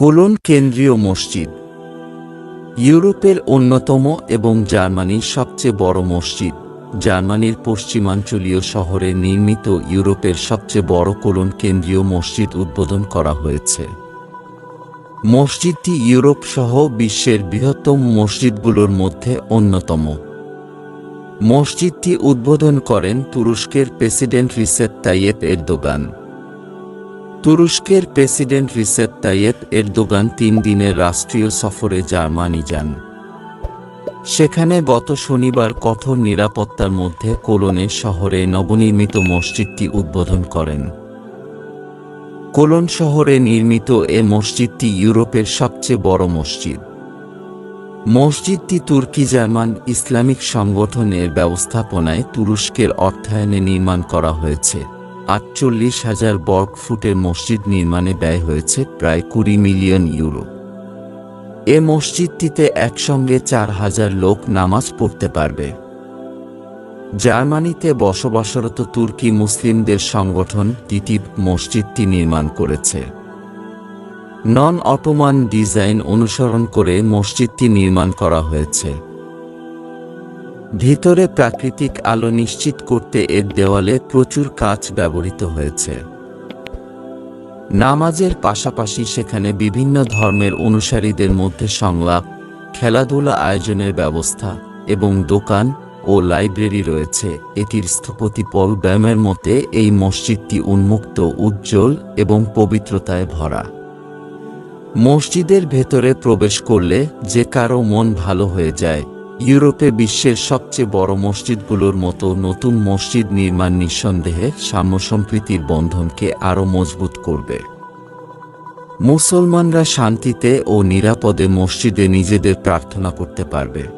Colon কেন্দ্রীয় মসজিদ। ইউরোপের অন্যতম এবং জার্মানির সবচেয়ে বড় মসজিদ। জার্মানির পশ্চিমাঞ্চলীয় শহরে নির্মিত ইউরোপের সবচেয়ে বড় কোলন কেন্দ্রীয় মসজিদ উদ্বোধন করা হয়েছে। মসজিদটি ইউরোপ সহ বিশ্বের বৃহত্তম মসজিদগুলোর মধ্যে অন্যতম। মসজিদটি উদ্বোধন করেন তুরস্কের প্রেসিডেন্ট রিসেপ তাইয়েপ এরদোগান। তুরস্কের প্রেসিডেন্ট রিসেপ তাইয়েপ এরদোগান তিন দিনের রাষ্ট্রীয় সফরে জার্মানি যান। সেখানে গত শনিবার কঠোর নিরাপত্তার মধ্যে কোলনে শহরে নবনির্মিত মসজিদটি উদ্বোধন করেন। কোলন শহরে নির্মিত এ মসজিদটি ইউরোপের সবচেয়ে বড় মসজিদ। মসজিদটি তুর্কি জার্মান ইসলামিক সংগঠনের ব্যবস্থাপনায় তুরস্কের অর্থায়নে নির্মাণ করা হয়েছে। আটচল্লিশ হাজার বর্গ ফুটের মসজিদ নির্মাণে ব্যয় হয়েছে প্রায় কুড়ি মিলিয়ন ইউরো। এ মসজিদটিতে একসঙ্গে চার হাজার লোক নামাজ পড়তে পারবে। জার্মানিতে বসবাসরত তুর্কি মুসলিমদের সংগঠন টিটিপ মসজিদটি নির্মাণ করেছে। নন অটোমান ডিজাইন অনুসরণ করে মসজিদটি নির্মাণ করা হয়েছে। ভিতরে প্রাকৃতিক আলো নিশ্চিত করতে এর দেওয়ালে প্রচুর কাচ ব্যবহৃত হয়েছে। নামাজের পাশাপাশি সেখানে বিভিন্ন ধর্মের অনুসারীদের মধ্যে সংলাপ, খেলাধুলা আয়োজনের ব্যবস্থা এবং দোকান ও লাইব্রেরি রয়েছে। এটির স্থপতি পল ব্যামের মতে, এই মসজিদটি উন্মুক্ত, উজ্জ্বল এবং পবিত্রতায় ভরা। মসজিদের ভেতরে প্রবেশ করলে যে কারও মন ভালো হয়ে যায় ইউরোপে বিশ্বের সবচেয়ে বড় মসজিদগুলোর মতো নতুন মসজিদ নির্মাণ নিঃসন্দেহে সাম্যসম্প্রীতির বন্ধনকে আরও মজবুত করবে। মুসলমানরা শান্তিতে ও নিরাপদে মসজিদে নিজেদের প্রার্থনা করতে পারবে।